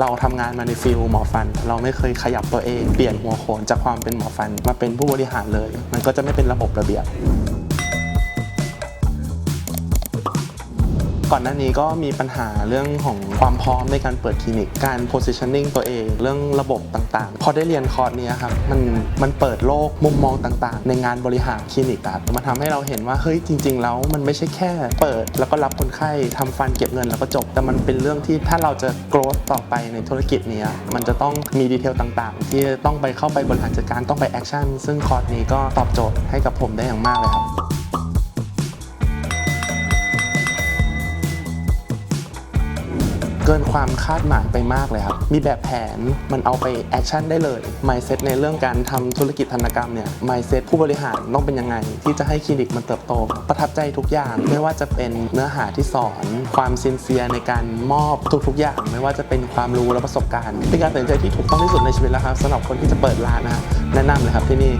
เราทำงานมาในฟิลหมอฟัน เราไม่เคยขยับตัวเอง เปลี่ยนหัวโขนจากความเป็นหมอฟันมาเป็นผู้บริหารเลย มันก็จะไม่เป็นระบบระเบียบ ก่อนหน้านี้ก็มีปัญหาเรื่องของความพร้อมในการเปิดคลินิก การ positioning ตัวเอง เรื่องระบบต่างๆ พอได้เรียนคอร์สนี้ครับ มันมันเปิดโลกมุมมองต่างๆ ในงานบริหารคลินิกอะครับมันทำให้เราเห็นว่าเฮ้ยจริง ๆ แล้วมันไม่ใช่แค่เปิด แล้วก็รับคนไข้ทำฟันเก็บเงินแล้วก็จบ แต่มันเป็นเรื่องที่ถ้าเราจะ growth ต่อไปในธุรกิจนี้มันจะต้องมีดีเทลต่างๆ ที่ต้องไปเข้าไปบริหารจัดการต้องไปแอคชั่นซึ่งคอร์สนี้ก็ตอบโจทย์ให้กับผมได้อย่างมากเลยครับ เกินความคาดหมายไปมากเลยครับ มีแบบแผนมันเอาไปแอคชั่นได้เลย mindset ในเรื่องการทำธุรกิจธนกรรมเนี่ย mindset ผู้บริหารต้องเป็นยังไง ที่จะให้คลินิกมันเติบโต ประทับใจทุกอย่าง ไม่ว่าจะเป็นเนื้อหาที่สอน ความซินเซียในการมอบทุกๆอย่าง ไม่ว่าจะเป็นความรู้และประสบการณ์เป็นการตัดสินใจที่ถูกต้องที่สุดในชีวิตแล้วครับสำหรับคนที่จะเปิดร้านนะฮะแนะนำเลยครับที่นี่